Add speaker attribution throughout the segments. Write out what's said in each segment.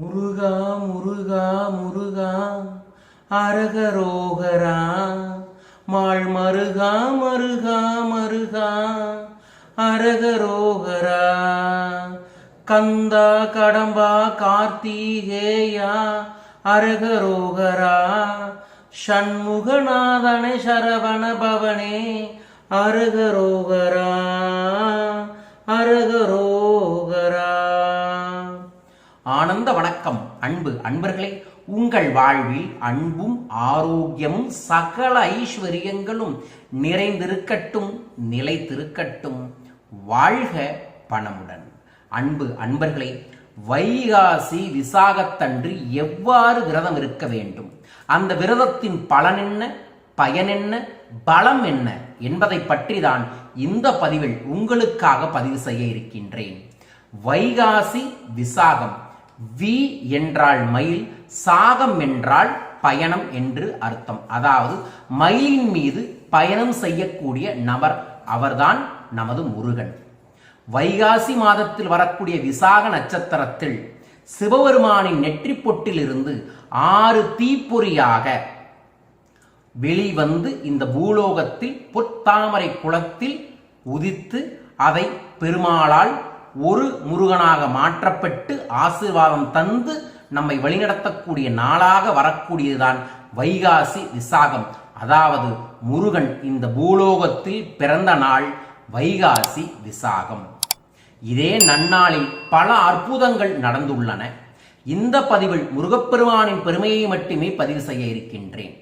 Speaker 1: முருகா முருகா முருகா அரகரோகரா மாள் மருகா மருகா மருகா அரகரோகரா. கந்தா கடம்பா கார்த்திகேயா அரகரோகரா. ஷண்முகநாதனே சரவண பவனே அரகரோகரா அரகரோ ஆனந்த வணக்கம். அன்பு அன்பர்களே உங்கள் வாழ்வில் அன்பும் ஆரோக்கியமும் சகல ஐஸ்வர்யங்களும் நிறைந்திருக்கட்டும் நிலைத்திருக்கட்டும். வாழ்க பணமுடன். அன்பு அன்பர்களே வைகாசி விசாகத்தன்று எவ்வாறு விரதம் இருக்க வேண்டும்? அந்த விரதத்தின் பலன் என்ன பயன் என்ன பலம் என்ன என்பதை பற்றி தான் இந்த பதிவில் உங்களுக்காக பதிவு செய்ய இருக்கின்றேன். வைகாசி விசாகம். வி என்றால் மயில் சாகம் என்றால் பயணம் என்று அர்த்தம். அதாவது மயிலின் மீது பயணம் செய்யக்கூடிய நபர் அவர்தான் நமது முருகன். வைகாசி மாதத்தில் வரக்கூடிய விசாக நட்சத்திரத்தில் சிவபெருமானின் நெற்றி பொட்டிலிருந்து ஆறு தீப்பொறியாக வெளிவந்து இந்த பூலோகத்தில் பொத்தாமரை குளத்தில் உதித்து அதை பெருமாளால் ஒரு முருகனாக மாற்றப்பட்டு ஆசீர்வாதம் தந்து நம்மை வழிநடத்தக்கூடிய நாளாக வரக்கூடியதுதான் வைகாசி விசாகம். அதாவது முருகன் இந்த பூலோகத்தில் பிறந்த நாள் வைகாசி விசாகம். இதே நன்னாளில் பல அற்புதங்கள் நடந்துள்ளன. இந்த பதிவில் முருகப்பெருமானின் பெருமையை மட்டுமே பதிவு செய்ய இருக்கின்றேன்.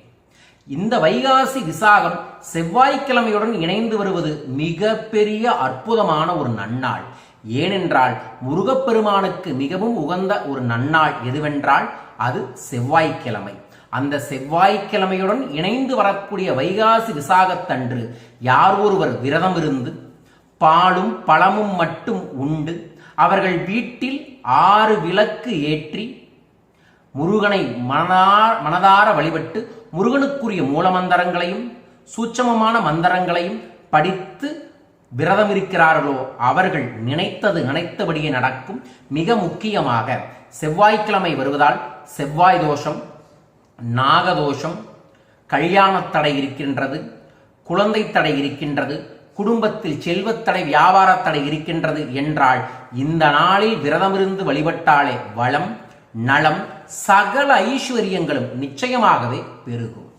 Speaker 1: இந்த வைகாசி விசாகம் செவ்வாய்க்கிழமையுடன் இணைந்து வருவது மிக பெரிய அற்புதமான ஒரு நன்னாள். ஏனென்றால் முருகப்பெருமானுக்கு மிகவும் உகந்த ஒரு நன்னாள் எதுவென்றால் அது செவ்வாய்க்கிழமை. அந்த செவ்வாய்க்கிழமையுடன் இணைந்து வரக்கூடிய வைகாசி விசாகத்தன்று யார் ஒருவர் விரதம் இருந்து பாலும் பழமும் மட்டும் உண்டு அவர்கள் வீட்டில் ஆறு விளக்கு ஏற்றி முருகனை மனதா மனதார வழிபட்டு முருகனுக்குரிய மூலமந்திரங்களையும் சூட்சமமான மந்திரங்களையும் படித்து விரதம் இருக்கிறார்களோ அவர்கள் நினைத்தது நினைத்தபடியே நடக்கும். மிக முக்கியமாக செவ்வாய்க்கிழமை வருவதால் செவ்வாய் தோஷம் நாகதோஷம் கல்யாணத் தடை இருக்கின்றது குழந்தை தடை இருக்கின்றது குடும்பத்தில் செல்வத்தடை வியாபாரத் தடை இருக்கின்றது என்றால் இந்த நாளில் விரதமிருந்து வழிபட்டாலே வளம் நலம் சகல ஐஸ்வர்யங்களும் நிச்சயமாகவே பெருகும்.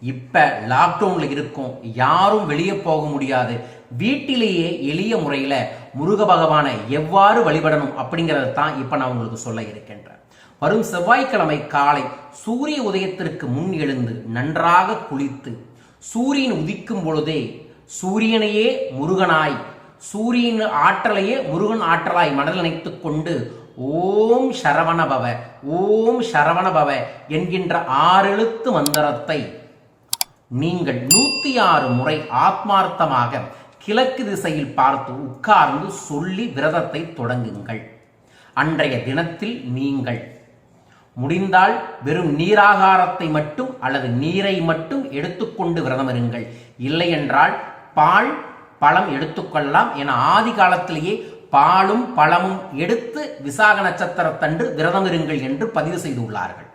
Speaker 1: இப்ப லாக்டவுன்ல இருக்கும். யாரும் வெளியே போக முடியாது. வீட்டிலேயே எளிய முறையில முருக பகவானை எவ்வாறு வழிபடணும் அப்படிங்கிறத தான் இப்ப நான் உங்களுக்கு சொல்ல இருக்கின்றேன். வரும் செவ்வாய்க்கிழமை காலை சூரிய உதயத்திற்கு முன் எழுந்து நன்றாக குளித்து சூரியன் உதிக்கும் பொழுதே சூரியனையே முருகனாய் சூரியன் ஆற்றலையே முருகன் ஆற்றலாய் மனதில் நினைத்து கொண்டு ஓம் சரவணபவ ஓம் சரவணபவ என்கின்ற ஆறெழுத்து மந்திரத்தை நீங்கள் நூத்தி ஆறு முறை ஆத்மார்த்தமாக கிழக்கு திசையில் பார்த்து உட்கார்ந்து சொல்லி விரதத்தை தொடங்குங்கள். அன்றைய தினத்தில் நீங்கள் முடிந்தால் வெறும் நீராகாரத்தை மட்டும் அல்லது நீரை மட்டும் எடுத்துக்கொண்டு விரதம் இருங்கள் இல்லை என்றால் பால் பழம் எடுத்துக்கொள்ளலாம் என ஆதி காலத்திலேயே பாலும் பழமும் எடுத்து விசாக நட்சத்திரத்தன்று விரதம் இருங்கள் என்று பதிவு செய்துள்ளார்கள்.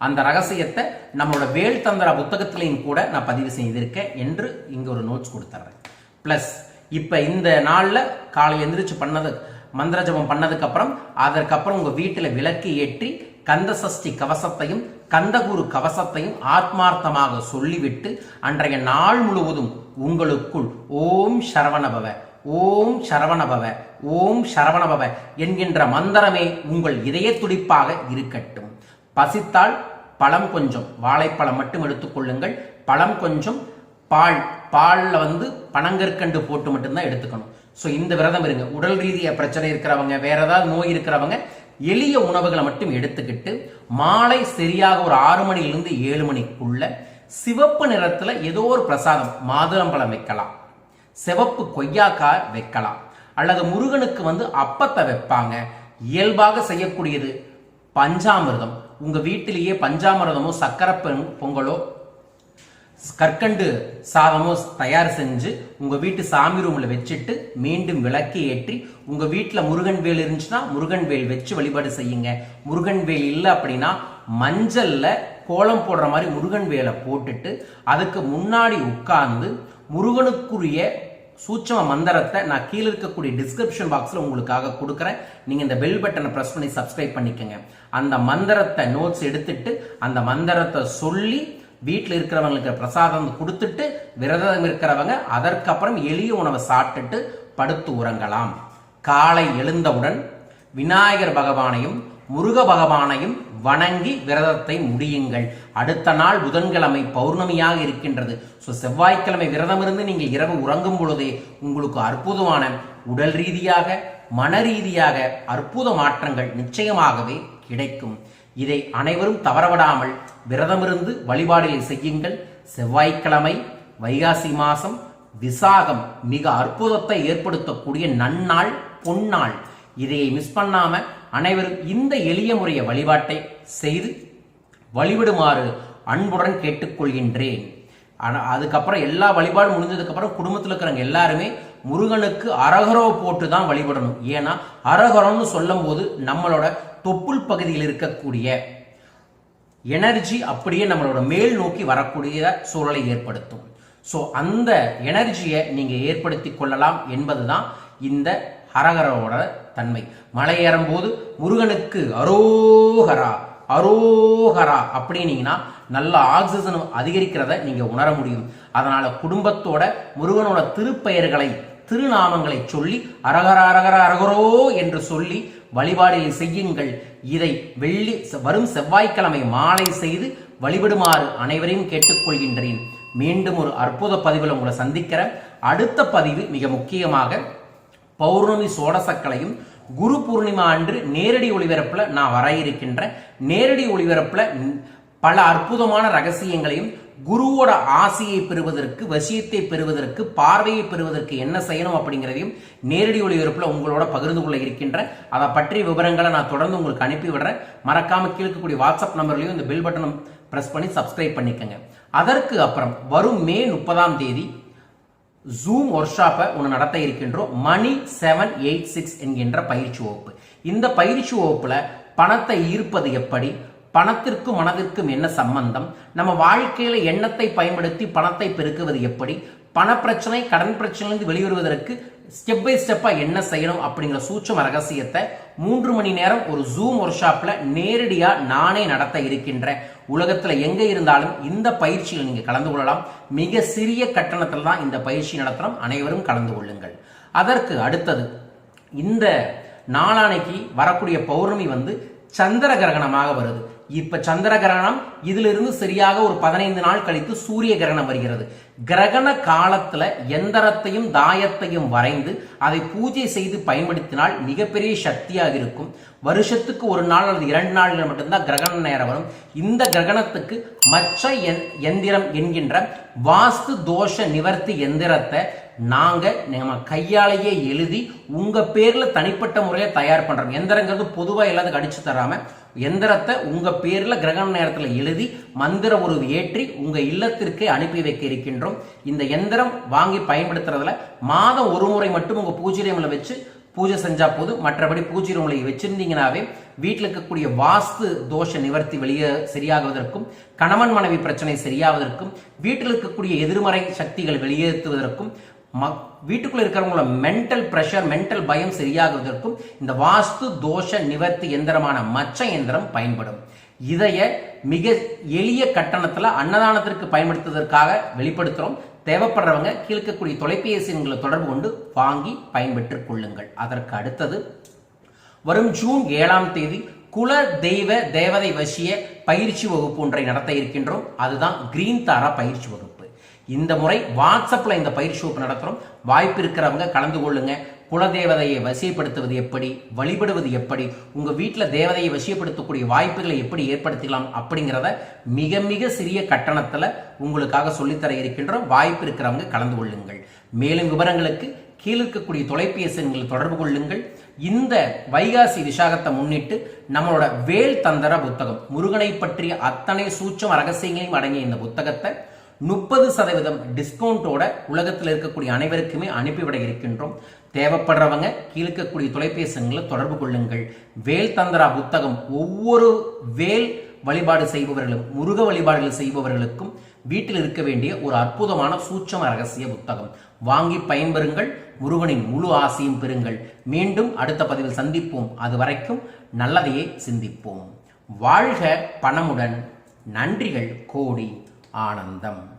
Speaker 1: அந்த ரகசியத்தை நம்மளோட வேல் தந்திர புத்தகத்திலையும் கூட நான் பதிவு செய்திருக்கேன் என்று இங்கே ஒரு நோட்ஸ் கொடுத்துட்றேன் ப்ளஸ் இப்போ இந்த நாளில் காலை எந்திரிச்சு பண்ணது மந்திர ஜபம் பண்ணதுக்கு அப்புறம் அதற்கப்புறம் உங்கள் வீட்டில் விளக்கு ஏற்றி கந்த சஷ்டி கவசத்தையும் கந்தகுரு கவசத்தையும் ஆத்மார்த்தமாக சொல்லிவிட்டு அன்றைய நாள் முழுவதும் உங்களுக்குள் ஓம் சரவணபவ ஓம் சரவணபவ ஓம் சரவணபவ என்கின்ற மந்திரமே உங்கள் இதய துடிப்பாக இருக்கட்டும். பசித்தால் பழம் கொஞ்சம். வாழைப்பழம் மட்டும் எடுத்துக்கொள்ளுங்கள் பழம் கொஞ்சம் பால் பாலில் வந்து பனங்கற்கண்டு போட்டு மட்டும்தான் எடுத்துக்கணும். ஸோ இந்த விரதம் இருங்க. உடல் ரீதியாக பிரச்சனை இருக்கிறவங்க வேற ஏதாவது நோய் இருக்கிறவங்க எளிய உணவுகளை மட்டும் எடுத்துக்கிட்டு மாலை சரியாக ஒரு ஆறு மணிலிருந்து ஏழு மணிக்குள்ள சிவப்பு நிறத்தில் ஏதோ ஒரு பிரசாதம் மாதுளம்பழம் வைக்கலாம். சிவப்பு கொய்யாக்காய் வைக்கலாம். அல்லது முருகனுக்கு வந்து அப்பத்தை வைப்பாங்க. இயல்பாக செய்யக்கூடியது பஞ்சாமிர்தம். உங்க வீட்டிலேயே பஞ்சாமிரதமோ சக்கரை பொங்கலோ கற்கண்டு சாதமோ தயார் செஞ்சு உங்க வீட்டு சாமி ரூம்ல வச்சுட்டு மீண்டும் விளக்கு ஏற்றி உங்க வீட்டுல முருகன் வேல் இருந்துச்சுன்னா முருகன் வேல் வச்சு வழிபாடு செய்யுங்க. முருகன் வேல் இல்லை அப்படின்னா மஞ்சள்ல கோலம் போடுற மாதிரி முருகன் வேலை போட்டுட்டு அதுக்கு முன்னாடி உட்கார்ந்து முருகனுக்குரிய சூட்சம மந்திரத்தை நான் கீழே இருக்கக்கூடிய டிஸ்கிரிப்ஷன் பாக்ஸில் உங்களுக்காக கொடுக்குறேன். நீங்கள் இந்த பெல் பட்டனை ப்ரெஸ் பண்ணி சப்ஸ்கிரைப் பண்ணிக்கோங்க. அந்த மந்திரத்தை நோட்ஸ் எடுத்துட்டு அந்த மந்திரத்தை சொல்லி வீட்டில் இருக்கிறவங்களுக்கு பிரசாதம் கொடுத்துட்டு விரதம் இருக்கிறவங்க அதற்கப்புறம் எளிய உணவை சாப்பிட்டுட்டு படுத்து உறங்கலாம். காலை எழுந்தவுடன் விநாயகர் பகவானையும் முருக பகவானையும் வணங்கி விரதத்தை முடியுங்கள். அடுத்த நாள் புதன்கிழமை பௌர்ணமியாக இருக்கின்றது. ஸோ செவ்வாய்க்கிழமை விரதம் இருந்து நீங்கள் இரவு உறங்கும் பொழுதே உங்களுக்கு அற்புதமான உடல் ரீதியாக மன ரீதியாக அற்புத மாற்றங்கள் நிச்சயமாகவே கிடைக்கும். இதை அனைவரும் தவறவிடாமல் விரதமிருந்து வழிபாடுகளை செய்யுங்கள். செவ்வாய்க்கிழமை வைகாசி மாசம் விசாகம் மிக அற்புதத்தை ஏற்படுத்தக்கூடிய நன்னாள் பொன்னாள். இதை மிஸ் பண்ணாமல் அனைவரும் இந்த எளிய முறைய வழிபாட்டை செய்து வழிவிடுமாறு அன்புடன் கேட்டுக்கொள்கின்றேன். ஆனால் அதுக்கப்புறம் எல்லா வழிபாடும் முடிஞ்சதுக்கப்புறம் குடும்பத்தில் இருக்கிறவங்க எல்லாருமே முருகனுக்கு அரகரோ போட்டு தான் வழிபடணும். ஏன்னா அரகரம்னு சொல்லும் போது நம்மளோட தொப்புள் பகுதியில் இருக்கக்கூடிய எனர்ஜி அப்படியே நம்மளோட மேல் நோக்கி வரக்கூடிய சூழலை ஏற்படுத்தும். ஸோ அந்த எனர்ஜியை நீங்கள் ஏற்படுத்தி கொள்ளலாம் என்பதுதான் இந்த ஹரகரோட தன்மை. மலையேறும் போது முருகனுக்கு அரோஹரா அரோஹரா அப்படின்னீங்கன்னா நல்ல ஆக்சிஜன் அதிகரிக்கிறத நீங்க உணர முடியும். அதனால குடும்பத்தோட முருகனோட திருப்பெயர்களை திருநாமங்களை சொல்லி அரகர அரகர அரகரோ என்று சொல்லி வழிபாடுகளை செய்யுங்கள். இதை வெள்ளி வரும் செவ்வாய்க்கிழமை மாலை செய்து வழிபடுமாறு அனைவரையும் கேட்டுக்கொள்கின்றேன். மீண்டும் ஒரு அற்புத பதிவில் உங்களை சந்திக்கிற அடுத்த பதிவு மிக முக்கியமாக பௌர்ணமி சோடசக்களையும் குரு பூர்ணிமா அன்று நேரடி ஒளிபரப்பில் நான் வர இருக்கின்ற நேரடி ஒளிபரப்பில் பல அற்புதமான ரகசியங்களையும் குருவோட ஆசையை பெறுவதற்கு வசியத்தை பெறுவதற்கு பார்வையை பெறுவதற்கு என்ன செய்யணும் அப்படிங்கிறதையும் நேரடி ஒளிபரப்பில் உங்களோட பகிர்ந்து கொள்ள இருக்கின்ற அதை பற்றிய விவரங்களை நான் தொடர்ந்து உங்களுக்கு அனுப்பி விடுறேன். மறக்காம கேட்கக்கூடிய வாட்ஸ்அப் நம்பர்லையும் இந்த பில் பட்டனம் ப்ரெஸ் பண்ணி சப்ஸ்கிரைப் பண்ணிக்கோங்க. அதற்கு அப்புறம் வரும் மே முப்பதாம் தேதி ஜூம் ஒர்க் ஷாப்பை ஒன்று நடத்த இருக்கின்றோம். மணி செவன் எயிட் சிக்ஸ் என்கின்ற பயிற்சி வகுப்பு. இந்த பயிற்சி வகுப்பில் பணத்தை ஈர்ப்பது எப்படி? பணத்திற்கும் மனதிற்கும் என்ன சம்பந்தம்? நம்ம வாழ்க்கையில் எண்ணத்தை பயன்படுத்தி பணத்தை பெருக்குவது எப்படி? பண பிரச்சனை கடன் பிரச்சனையிலிருந்து வெளிவருவதற்கு ஸ்டெப் பை ஸ்டெப்பாக என்ன செய்யணும் அப்படிங்கிற சூட்சம ரகசியத்தை மூன்று மணி நேரம் ஒரு ஜூம் ஒர்க் ஷாப்பில் நேரடியாக நானே நடத்த இருக்கின்ற உலகத்துல எங்க இருந்தாலும் இந்த பயிற்சியில் நீங்க கலந்து கொள்ளலாம். மிக சிறிய கட்டணத்தில் தான் இந்த பயிற்சி நடத்துறோம் அனைவரும் கலந்து கொள்ளுங்கள். அதற்கு அடுத்தது இந்த நாளானைக்கு வரக்கூடிய பௌர்ணமி வந்து சந்திர கிரகணமாக வருது. இப்ப சந்திர கிரகணம் இதிலிருந்து சரியாக ஒரு பதினைந்து நாள் கழித்து சூரிய கிரகணம் வருகிறது. கிரகண காலத்துல எந்திரத்தையும் தாயத்தையும் வரைந்து அதை பூஜை செய்து பயன்படுத்தினால் மிகப்பெரிய சக்தியாக இருக்கும். வருஷத்துக்கு ஒரு நாள் அல்லது இரண்டு நாளில் மட்டும்தான் கிரகண நேரம் வரும். இந்த கிரகணத்துக்கு மச்ச எந்திரம் என்கின்ற வாஸ்து தோஷ நிவர்த்தி எந்திரத்தை நாங்க நம்ம கையாலேயே எழுதி உங்க பேர்ல தனிப்பட்ட முறையில் தயார் பண்றோம். எந்திரங்கிறது பொதுவா எல்லாத்துக்கும் அடிச்சு தராம எந்திரத்தை உங்க பேர்ல கிரகண நேரத்தில் எழுதி மந்திர உருவு ஏற்றி உங்க இல்லத்திற்கே அனுப்பி வைக்க இருக்கின்றோம். இந்த எந்திரம் வாங்கி பயன்படுத்துறதுல மாதம் ஒரு முறை மட்டும் உங்க பூஜை ரூம்ல வச்சு பூஜை செஞ்சா போதும். மற்றபடி பூஜை ரூம்ல வச்சிருந்தீங்கனாவே வீட்டில் இருக்கக்கூடிய வாஸ்து தோஷ நிவர்த்தி வெளியே சரியாகுவதற்கும் கணவன் மனைவி பிரச்சனை சரியாவதற்கும் வீட்டில் இருக்கக்கூடிய எதிர்மறை சக்திகள் வெளியேற்றுவதற்கும் மக் வீட்டுக்குள்ளே இருக்கிறவங்களோட மென்டல் ப்ரெஷர் மென்டல் பயம் சரியாகுவதற்கும் இந்த வாஸ்து தோஷ நிவர்த்தி எந்திரமான மச்ச எந்திரம் பயன்படும். இதைய மிக எளிய கட்டணத்தில் அன்னதானத்திற்கு பயன்படுத்துவதற்காக வெளிப்படுத்துகிறோம் தேவைப்படுறவங்க கீழ்க்கக்கூடிய தொலைபேசி எண்களை தொடர்பு கொண்டு வாங்கி பயன்பெற்றுக் கொள்ளுங்கள். அதற்கு அடுத்தது வரும் ஜூன் ஏழாம் தேதி குல தெய்வ தேவதை வசிய பயிற்சி வகுப்பு ஒன்றை நடத்த இருக்கின்றோம். அதுதான் கிரீன் தாரா பயிற்சி வகுப்பு. இந்த முறை வாட்ஸ்அப்பில் இந்த பயிற்சி வகுப்பு நடத்துகிறோம் வாய்ப்பு இருக்கிறவங்க கலந்து கொள்ளுங்க. குலதேவதையை வசியப்படுத்துவது எப்படி? வழிபடுவது எப்படி? உங்கள் வீட்டில் தேவதையை வசியப்படுத்தக்கூடிய வாய்ப்புகளை எப்படி ஏற்படுத்திக்கலாம் அப்படிங்கிறத மிக மிக சிறிய கட்டணத்தில் உங்களுக்காக சொல்லித்தர இருக்கின்றோம். வாய்ப்பு இருக்கிறவங்க கலந்து கொள்ளுங்கள். மேலும் விவரங்களுக்கு கீழே இருக்கக்கூடிய தொலைபேசி எங்களை தொடர்பு கொள்ளுங்கள். இந்த வைகாசி விசாகத்தை முன்னிட்டு நம்மளோட வேல் தந்தர புத்தகம் முருகனை பற்றிய அத்தனை சூட்சம் ரகசியங்களையும் அடங்கிய இந்த புத்தகத்தை முப்பது சதவீதம் டிஸ்கவுண்டோட உலகத்தில் இருக்கக்கூடிய அனைவருக்குமே அனுப்பிவிட இருக்கின்றோம். தேவைப்படுறவங்க கீழ்க்கக்கூடிய தொலைபேசிகளை தொடர்பு கொள்ளுங்கள். வேல் தந்திரா புத்தகம் ஒவ்வொரு வேல் வழிபாடு செய்பவர்களும் முருக வழிபாடுகள் செய்பவர்களுக்கும் வீட்டில் இருக்க வேண்டிய ஒரு அற்புதமான சூட்சம ரகசிய புத்தகம். வாங்கி பயன்பெறுங்கள் முருகனின் முழு ஆசையும் பெறுங்கள். மீண்டும் அடுத்த பதிவில் சந்திப்போம். அது வரைக்கும் நல்லதையே சிந்திப்போம். வாழ்க பணமுடன் நன்றிகள் கோடி. ஆனந்தம்.